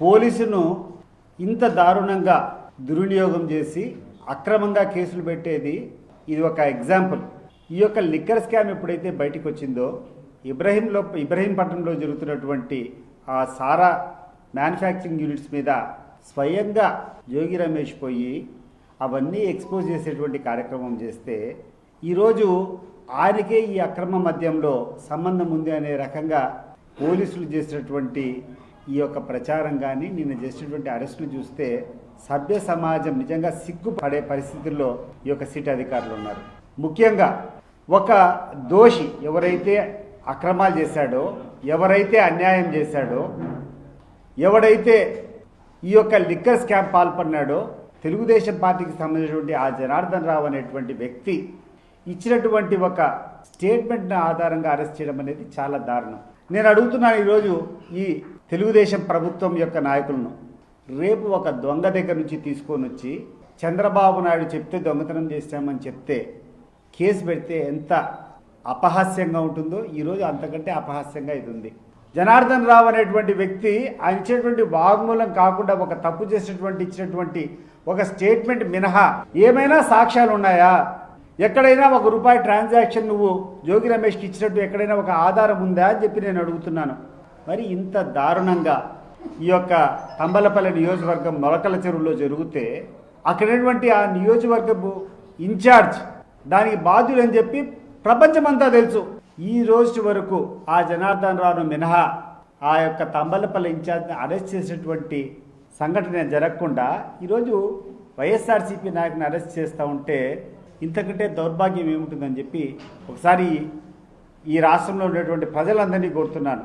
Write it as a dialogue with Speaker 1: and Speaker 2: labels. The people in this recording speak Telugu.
Speaker 1: పోలీసును ఇంత దారుణంగా దుర్వినియోగం చేసి అక్రమంగా కేసులు పెట్టేది ఇది ఒక ఎగ్జాంపుల్. ఈ యొక్క లిక్కర్ స్కామ్ ఎప్పుడైతే బయటకు వచ్చిందో ఇబ్రహీంలో ఇబ్రహీంపట్నంలో జరుగుతున్నటువంటి ఆ సారా మ్యానుఫ్యాక్చరింగ్ యూనిట్స్ మీద స్వయంగా యోగి రమేష్ పోయి అవన్నీ ఎక్స్పోజ్ చేసేటువంటి కార్యక్రమం చేస్తే ఈరోజు ఆయనకే ఈ అక్రమ మద్యంలో సంబంధం ఉంది అనే రకంగా పోలీసులు చేసినటువంటి ఈ యొక్క ప్రచారం కానీ నిన్న చేసినటువంటి అరెస్టులు చూస్తే సభ్య సమాజం నిజంగా సిగ్గుపడే పరిస్థితుల్లో ఈ యొక్క సిటీ అధికారులు ఉన్నారు. ముఖ్యంగా ఒక దోషి ఎవరైతే అక్రమాలు చేశాడో ఎవరైతే అన్యాయం చేశాడో ఎవడైతే ఈ యొక్క లిక్కర్ స్కామ్ పాల్పడినాడో తెలుగుదేశం పార్టీకి సంబంధించినటువంటి ఆ జనార్దన్ రావు అనేటువంటి వ్యక్తి ఇచ్చినటువంటి ఒక స్టేట్మెంట్ ఆధారంగా అరెస్ట్ చేయడం అనేది చాలా దారుణం. నేను అడుగుతున్నాను ఈరోజు ఈ తెలుగుదేశం ప్రభుత్వం యొక్క నాయకులను. రేపు ఒక దొంగ దగ్గర నుంచి తీసుకొని వచ్చి చంద్రబాబు నాయుడు చెప్తే దొంగతనం చేశామని చెప్తే కేసు పెడితే ఎంత అపహాస్యంగా ఉంటుందో ఈరోజు అంతకంటే అపహాస్యంగా ఇది ఉంది. జనార్దన్ రావు అనేటువంటి వ్యక్తి ఆయన ఇచ్చినటువంటి వాగ్మూలం కాకుండా ఒక తప్పు చేసినటువంటి ఇచ్చినటువంటి ఒక స్టేట్మెంట్ మినహా ఏమైనా సాక్ష్యాలు ఉన్నాయా ఎక్కడైనా ఒక రూపాయి ట్రాన్సాక్షన్ నువ్వు జోగి రమేష్కి ఇచ్చినట్టు ఎక్కడైనా ఒక ఆధారం ఉందా అని చెప్పి నేను అడుగుతున్నాను. మరి ఇంత దారుణంగా ఈ యొక్క తంబలపల్లి నియోజకవర్గం మొలకల చెరువులో జరిగితే అక్కడటువంటి ఆ నియోజకవర్గపు ఇన్ఛార్జ్ దానికి బాధ్యులని చెప్పి ప్రపంచమంతా తెలుసు. ఈ రోజు వరకు ఆ జనార్దన్ రావును మినహా ఆ యొక్క తంబలపల్లి ఇన్ఛార్జ్ని అరెస్ట్ చేసినటువంటి సంఘటన జరగకుండా ఈరోజు వైఎస్ఆర్సీపీ నాయకుని అరెస్ట్ చేస్తూ ఉంటే ఇంతకంటే దౌర్భాగ్యం ఏముంటుందని చెప్పి ఒకసారి ఈ రాష్ట్రంలో ఉన్నటువంటి ప్రజలందరినీ కోరుతున్నాను.